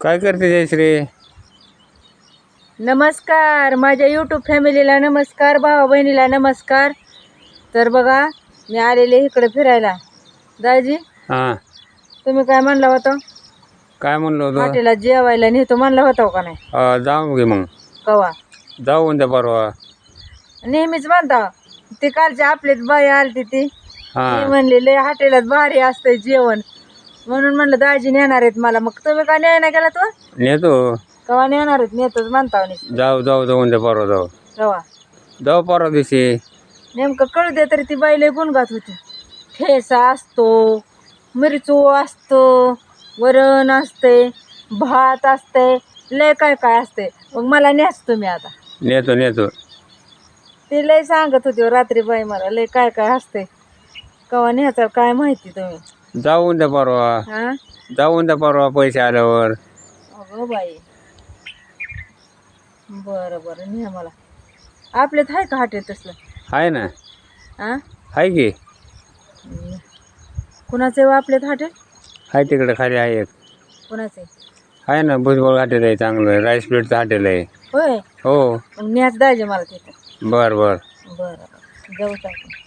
काय करते जयश्री? नमस्कार माझ्या यूट्यूब फॅमिलीला नमस्कार भावा बहिणीला नमस्कार. तर बघा मी आलेले इकडे फिरायला. दाजी हां. तुम्ही काय म्हणला होता? काय म्हणलो होतो? जेवायला नेतो म्हणला होता का नाही? जाऊ घे मग. कवा? जाऊ उद्या परवा. नेहमीच म्हणता ते कालच्या आपलीच बाई आलती ती. ती हां म्हणली लय हॉटेलात भारी असतंय जेवण. म्हणून म्हणलं दाजी नेणार आहेत मला. मग तुम्ही काय न्यायला गेला तो? नेतो. कवा नेणार आहेत? नेतोच म्हणता नाही जाऊ जाऊ जाऊ उद्या परवा जाऊ. कवा जाऊ परवा दिवशी. नेमकं कळू दे तरी ती बाई लय गुणगात होती. ठेसा असतो मिरचू असतो वरण असते भात असते लय काय काय असते. मग मला न्यास तुम्ही आता. नेतो नेतो. ती लय सांगत होती हो रात्री बाई मला लय काय काय असते. कवा न्यायचं काय माहिती तुम्ही. जाऊ उद्या परवा. हा? जाऊ उद्या परवा पैसे आल्यावर. अगं बाई. बरं बरं न्या मला. आपल्यात आहे का हॉटेल तसलं? आहे ना. हा? आहे की. कुणाचं आहे आपल्यात हॉटेल आहे तिकडे खाली आहे एक. कुणाचं? आहे आहे ना भुजबळ हॉटेल आहे चांगलं. राईस प्लेटचं हॉटेल आहे. होय? हो. मग न्याच द्यायचे मला तिथं. बर बर. बरं बरं. जाऊ आपण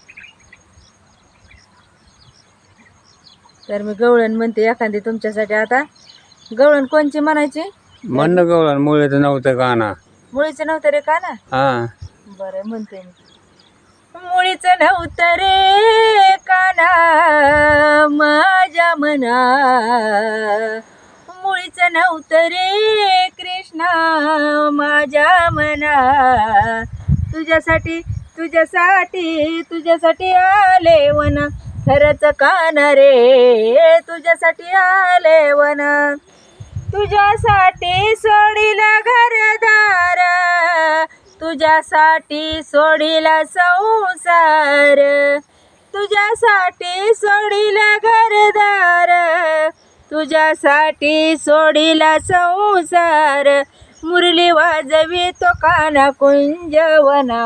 तर मी गवळण म्हणते एखादी तुमच्यासाठी. आता गवळण कोणची म्हणायची? म्हणणं गवळण मुळेचं नव्हतं का ना? मुळीचं नव्हतं रे का ना? हां. बरं म्हणते मी. मुळीचं नव्हतं रे काना माझ्या मना. मुळीचं नव्हतं रे कृष्णा माझ्या मना. तुझ्यासाठी तुझ्यासाठी तुझ्यासाठी आले वन. खरंच कान रे तुझ्यासाठी आले वन. तुझ्यासाठी सोडीला घरदार तुझ्यासाठी सोडीला संसार. तुझ्यासाठी सोडीला घरदार तुझ्यासाठी सोडीला संसार. मुरली वाजवी तो काना कुंजवना.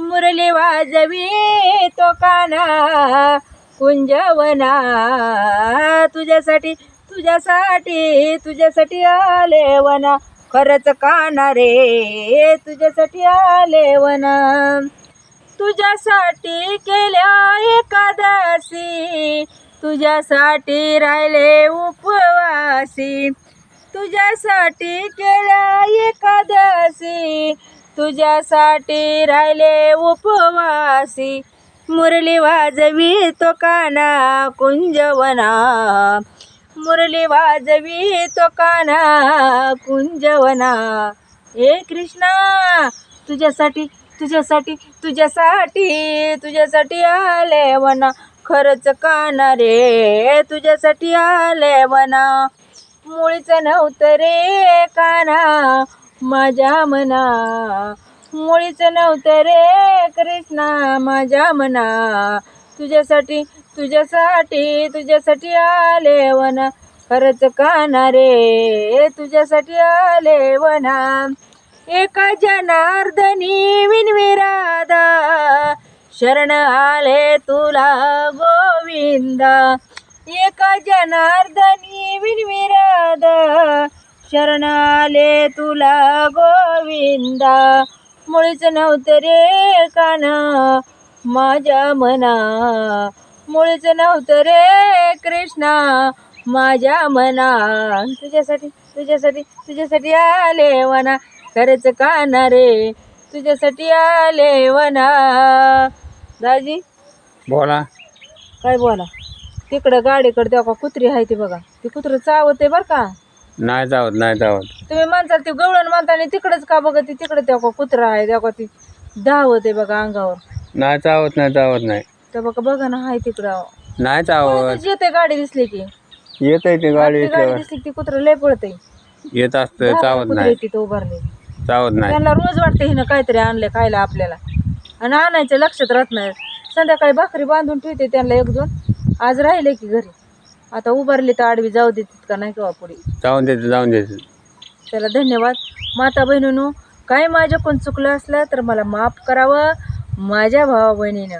मुरली वाजवी तो काना. कुंजवना तुझ्यासाठी तुझ्यासाठी तुझ्यासाठी आले वना. खरंच काना रे तुझ्यासाठी आले वना. तुझ्यासाठी केल्या एकादशी तुझ्यासाठी राहिले उपवासी. तुझ्यासाठी केल्या एकादशी तुझ्यासाठी राहिले उपवासी. मुरली वाजवी तो काना कुंजवना. मुरली वाजवी तो काना कुंजवना. हे कृष्णा तुझ्यासाठी तुझ्यासाठी तुझ्यासाठी तुझ्यासाठी आले वना. खरंच काना रे तुझ्यासाठी आले वना. मुळीच नव्हतं रे काना. माझ्या मना मुळीच नव्हतं रे कृष्णा माझ्या मना. तुझ्यासाठी तुझ्यासाठी तुझ्यासाठी आले वना. खरंच काना रे तुझ्यासाठी आले वना. एका जनार्दनी विनविरादा शरण आले तुला गोविंदा. एका जनार्दनी विनविरादा शरण आले तुला गोविंदा. मुळीच नव्हतं रे काना माझ्या मना. मुळीच नव्हतं रे कृष्णा माझ्या मना. तुझ्यासाठी तुझ्यासाठी तुझ्यासाठी आले वना. खरंच काना रे? तुझ्यासाठी आले वना. दाजी? बोला. काय बोला? तिकडं गाडीकडे तेव्हा कुत्री आहे ती बघा. ती कुत्रं चावते बरं का? नाही जावत नाही जावत. तुम्ही म्हणताल ती गवळण म्हणताना तिकडंच का बघा ती तिकडे तेव्हा कुत्रा आहे तेव्हा ती धावत आहे बघा अंगावर. नाही चावत नाही चावत नाही. तर बघा बघा ना हाय तिकडं नाही चावत येते गाडी दिसली की. येत आहे ते गाडी ती गाडी दिसली की ती कुत्रं लय पळतंय. येत असतं चावत नाही. तिथं उभारले. चावत नाही. त्यांना रोज वाटते हिनं काहीतरी आणले खायला आपल्याला. आणि आणायचं लक्षात राहत नाही. संध्याकाळी भाकरी बांधून ठेवते त्यांना एक दोन. आज राहिले की घरी. आता उभारली तर आडवी जाऊ देतात का नाही किंवा पुढे जाऊन देते जाऊन देते. त्याला धन्यवाद. माता बहिणीनो काय माझ्याकडून चुकलं असलं तर मला माफ करावं माझ्या भावा बहिणीनं